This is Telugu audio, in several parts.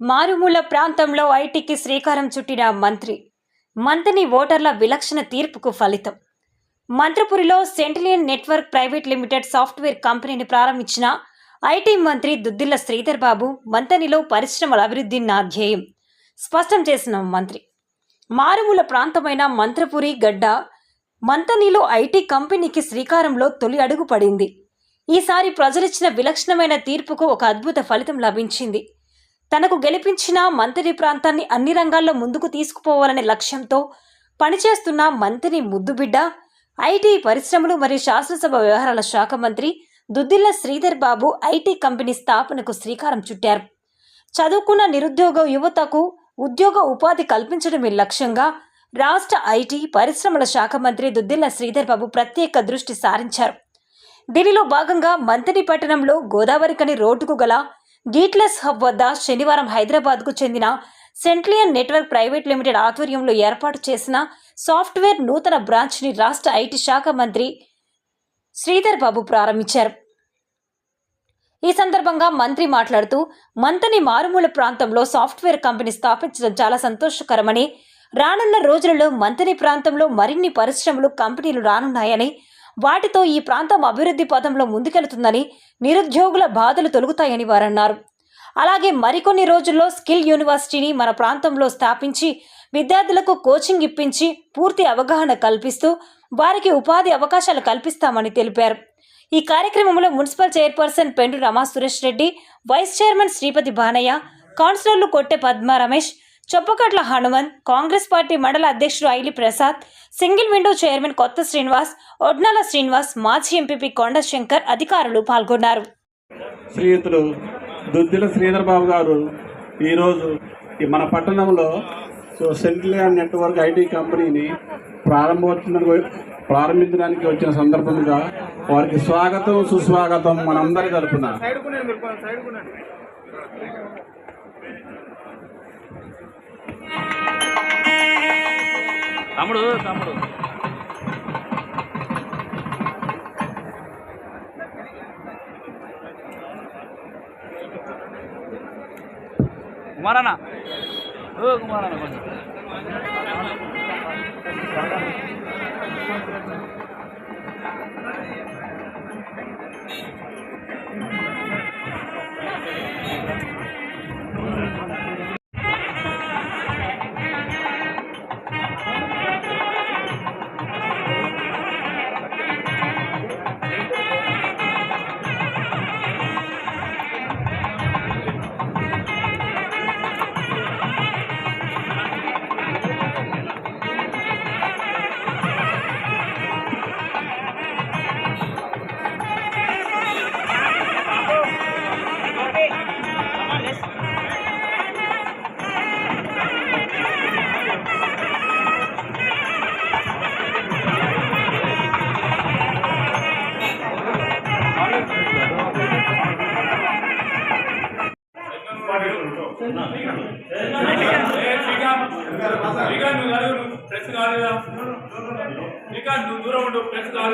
మారుమూల ప్రాంతంలో ఐటీకి శ్రీకారం చుట్టిన మంత్రి. మంత్రి ఓటర్ల విలక్షణ తీర్పుకు ఫలితం. మంత్రపురిలో Centralian network private limited software కంపెనీని ప్రారంభించిన ఐటీ మంత్రి దుద్దిల్ల శ్రీధర్ బాబు మంతనిలో పరిశ్రమల అభివృద్ధి నా ధ్యేయం స్పష్టం చేసిన మంత్రి. మారుమూల ప్రాంతమైన మంత్రపురి గడ్డ మంతనిలో ఐటీ కంపెనీకి శ్రీకారంలో తొలి అడుగు పడింది. ఈసారి ప్రజలిచ్చిన విలక్షణమైన తీర్పుకు ఒక అద్భుత ఫలితం లభించింది. తనకు గెలిపించిన మంత్రి ప్రాంతాన్ని అన్ని రంగాల్లో ముందుకు తీసుకుపోవాలనే లక్ష్యంతో పనిచేస్తున్న మంత్రి ముద్దుబిడ్డ ఐటీ పరిశ్రమలు మరియు శాసనసభ వ్యవహారాల శాఖ మంత్రి దుద్దిల్ల శ్రీధర్ బాబు ఐటీ కంపెనీ స్థాపనకు శ్రీకారం చుట్టారు. చదువుకున్న నిరుద్యోగ యువతకు ఉద్యోగ ఉపాధి కల్పించడమే లక్ష్యంగా రాష్ట్ర ఐటీ పరిశ్రమల శాఖ మంత్రి దుద్దిల్ల శ్రీధర్ బాబు ప్రత్యేక దృష్టి సారించారు. దీనిలో భాగంగా మంత్రి పట్టణంలో గోదావరికని రోడ్డుకు గల గీట్లెస్ హబ్ వద్ద శనివారం హైదరాబాద్కు చెందిన సెంట్లియన్ నెట్వర్క్ ప్రైవేట్ లిమిటెడ్ ఆధ్వర్యంలో ఏర్పాటు చేసిన సాఫ్ట్వేర్ నూతన బ్రాంచ్ని రాష్ట్ర ఐటీ శాఖ మంత్రి శ్రీధర్ బాబు ప్రారంభించారు. ఈ సందర్భంగా మంత్రి మాట్లాడుతూ మంతని మారుమూల ప్రాంతంలో సాఫ్ట్వేర్ కంపెనీ స్థాపించడం చాలా సంతోషకరమని రానున్న రోజులలో మంతని ప్రాంతంలో మరిన్ని పరిశ్రమలు కంపెనీలు రానున్నాయని వాటితో ఈ ప్రాంతం అభివృద్ధి పథంలో ముందుకెళుతుందని నిరుద్యోగుల బాధలు తొలుగుతాయని వారన్నారు. అలాగే మరికొన్ని రోజుల్లో స్కిల్ యూనివర్సిటీని మన ప్రాంతంలో స్థాపించి విద్యార్థులకు కోచింగ్ ఇప్పించి పూర్తి అవగాహన కల్పిస్తూ వారికి ఉపాధి అవకాశాలు కల్పిస్తామని తెలిపారు. ఈ కార్యక్రమంలో municipal chairperson Pendu Rama Suresh Reddy vice chairman Sripathi Banaiah కౌన్సిలర్లు కొట్టె పద్మ రమేష్ చొప్పకట్ల హనుమంత్ కాంగ్రెస్ పార్టీ మండల అధ్యక్షుడు Aili Prasad single window chairman Kotha Srinivas Odnala Srinivas మాజీ ఎంపీపీ కొండ శంకర్ అధికారులు పాల్గొన్నారు. శ్రీయుతులు దుద్దిల శ్రీధర్ బాబు గారు ఈరోజు ఈ మన పట్టణంలో సో సెంట్రల్ నెట్వర్క్ ఐటీ కంపెనీని ప్రారంభోత్సవ ప్రారంభించడానికి వచ్చిన సందర్భంగా వారికి స్వాగతం సుస్వాగతం మనందరి తరపున. తమ్ముడు తమ్ముడు కుమారన్న ఓ కుమారన్న కొంచెం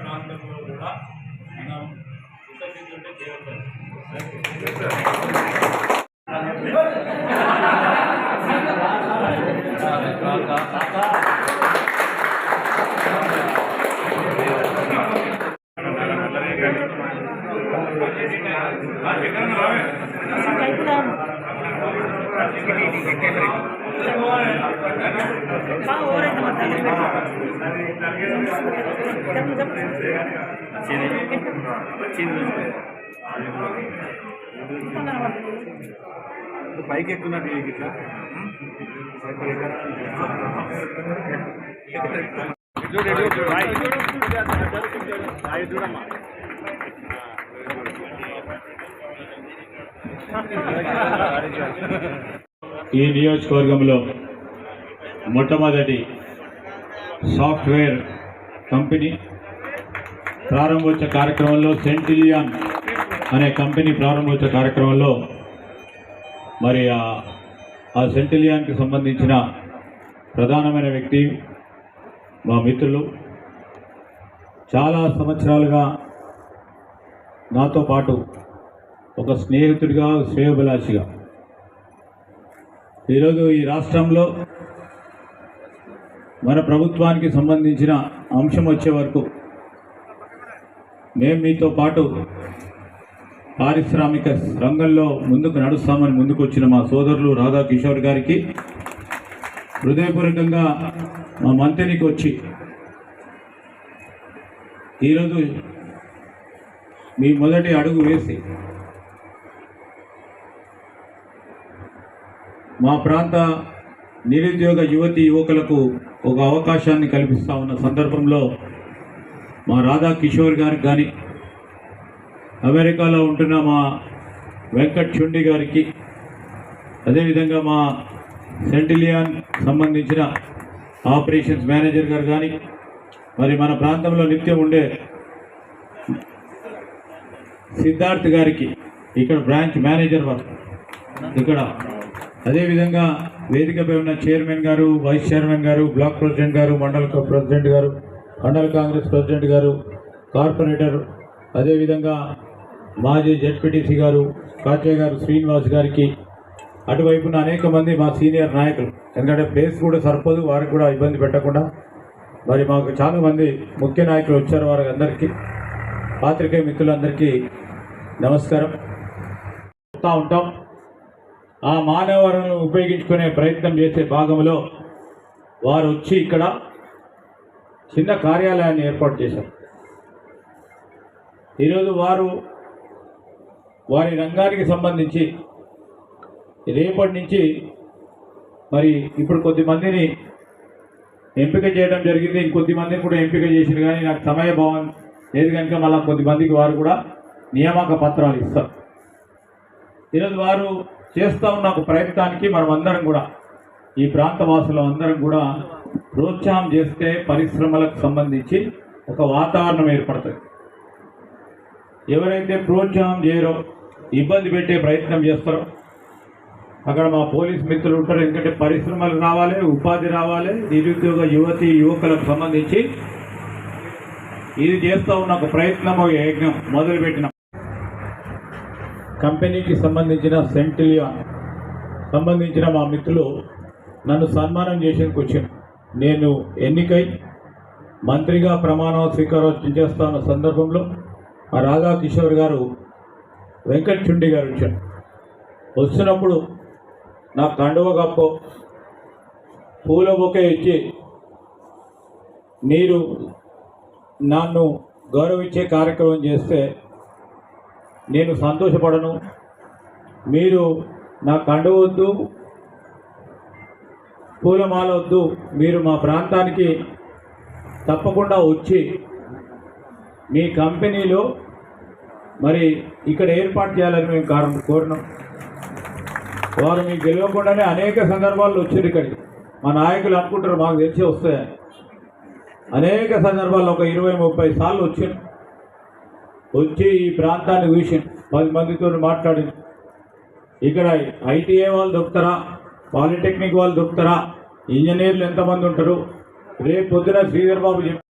ప్రాంతంలో కూడా మనం విసర్జించుంటే దేవతలు రైతుల పైకి ఎక్కున్నట్టు ఇట్లా చూడమ్మా ఈ నియోజకవర్గంలో మొట్టమొదటి సాఫ్ట్వేర్ కంపెనీ ప్రారంభోత్సవ కార్యక్రమంలో సెంటిలియాన్ అనే కంపెనీ ప్రారంభోత్సవ కార్యక్రమంలో మరి ఆ- సెంటిలియాన్కి సంబంధించిన ప్రధానమైన వ్యక్తి మా మిత్రులు. చాలా సంవత్సరాలుగా నాతో పాటు ఒక స్నేహితుడిగా శ్రేయోభిలాషిగా. ఈరోజు ఈ రాష్ట్రంలో మన ప్రభుత్వానికి సంబంధించిన అంశం వచ్చే వరకు మేము మీతో పాటు పారిశ్రామిక రంగంలో ముందుకు నడుస్తామని ముందుకు వచ్చిన మా సోదరులు రాధా కిషోర్ గారికి హృదయపూర్వకంగా మా మంత్రికి వచ్చి ఈరోజు మీ మొదటి అడుగు వేసి మా ప్రాంత నిరుద్యోగ యువతి యువకులకు ఒక అవకాశాన్ని కల్పిస్తూ ఉన్న సందర్భంలో మా రాధా కిషోర్ గారికి కానీ అమెరికాలో ఉంటున్న మా వెంకట్ చుండి గారికి అదేవిధంగా మా సెంటిలియాన్ సంబంధించిన ఆపరేషన్స్ మేనేజర్ గారు కానీ మరి మన ప్రాంతంలో నిత్యం ఉండే సిద్ధార్థ్ గారికి ఇక్కడ బ్రాంచ్ మేనేజర్ వారు ఇక్కడ అదేవిధంగా వేదికపై ఉన్న చైర్మన్ గారు వైస్ చైర్మన్ గారు బ్లాక్ ప్రెసిడెంట్ గారు మండల ప్రెసిడెంట్ గారు మండల కాంగ్రెస్ ప్రెసిడెంట్ గారు కార్పొరేటర్ అదేవిధంగా మాజీ జెడ్పీటీసీ గారు కాచయ్య గారు శ్రీనివాస్ గారికి అటువైపున అనేక మంది మా సీనియర్ నాయకులు. ఎందుకంటే ప్లేస్ కూడా సరిపోదు వారికి కూడా ఇబ్బంది పెట్టకుండా. మరి మాకు చాలా మంది ముఖ్య నాయకులు వచ్చారు వారికి అందరికీ పాత్రికేయ మిత్రులందరికీ నమస్కారం. చెప్తా ఉంటాం. ఆ మానవ వనరులను ఉపయోగించుకునే ప్రయత్నం చేసే భాగంలో వారు వచ్చి ఇక్కడ చిన్న కార్యాలయాన్ని ఏర్పాటు చేశారు. ఈరోజు వారు వారి రంగానికి సంబంధించి రేపటి నుంచి మరి ఇప్పుడు కొద్దిమందిని ఎంపిక చేయడం జరిగింది. ఇంకొద్ది మందిని కూడా ఎంపిక చేసింది కానీ నాకు సమయభావం లేదు కనుక మళ్ళీ కొద్దిమందికి వారు కూడా నియామక పత్రాలు ఇస్తారు. ఈరోజు వారు చేస్తూ ఉన్న ఒక ప్రయత్నానికి మనం అందరం కూడా. ఈ ప్రాంతవాసులు అందరం కూడా ప్రోత్సాహం చేస్తే పరిశ్రమలకు సంబంధించి ఒక వాతావరణం ఏర్పడుతుంది. ఎవరైతే ప్రోత్సాహం చేయరో ఇబ్బంది పెట్టే ప్రయత్నం చేస్తారో అక్కడ మా పోలీస్ మిత్రులు ఉంటారు. ఎందుకంటే పరిశ్రమలు రావాలి ఉపాధి రావాలి నిరుద్యోగ యువతి యువకులకు సంబంధించి ఇది చేస్తూ ఉన్న ఒక ప్రయత్నం ఒక యజ్ఞం మొదలుపెట్టిన కంపెనీకి సంబంధించిన సెంటిలియాన్ సంబంధించిన మా మిత్రులు నన్ను సన్మానం చేసేందుకు వచ్చింది నేను ఎన్నికై మంత్రిగా ప్రమాణ స్వీకారం చేస్తున్న సందర్భంలో మా రాధా కిషోర్ గారు వెంకట్ చుండి గారు వచ్చారు. వస్తున్నప్పుడు నా కండువ కప్పు పూల బొకే ఇచ్చి మీరు నన్ను గౌరవించే కార్యక్రమం చేస్తే నేను సంతోషపడను. మీరు నా కండవద్దు పూలమాల వద్దు. మీరు మా ప్రాంతానికి తప్పకుండా వచ్చి మీ కంపెనీలో మరి ఇక్కడ ఏర్పాటు చేయాలని మేము కారణం కోరినాం. వారు మీకు గెలవకుండానే అనేక సందర్భాల్లో వచ్చారు ఇక్కడికి. మా నాయకులు అనుకుంటారు మాకు తెలిసి వస్తాయని. అనేక సందర్భాల్లో ఒక ఇరవై ముప్పై సార్లు వచ్చారు. వచ్చి ఈ ప్రాంతాన్ని చూసి పది మందితో మాట్లాడి ఇక్కడ ఐటీఐ వాళ్ళు దొరుకుతారా? పాలిటెక్నిక్ వాళ్ళు దొరుకుతారా? ఇంజనీర్లు ఎంతమంది ఉంటారు? రేపు పొద్దున శ్రీధర్ బాబు చెప్పారు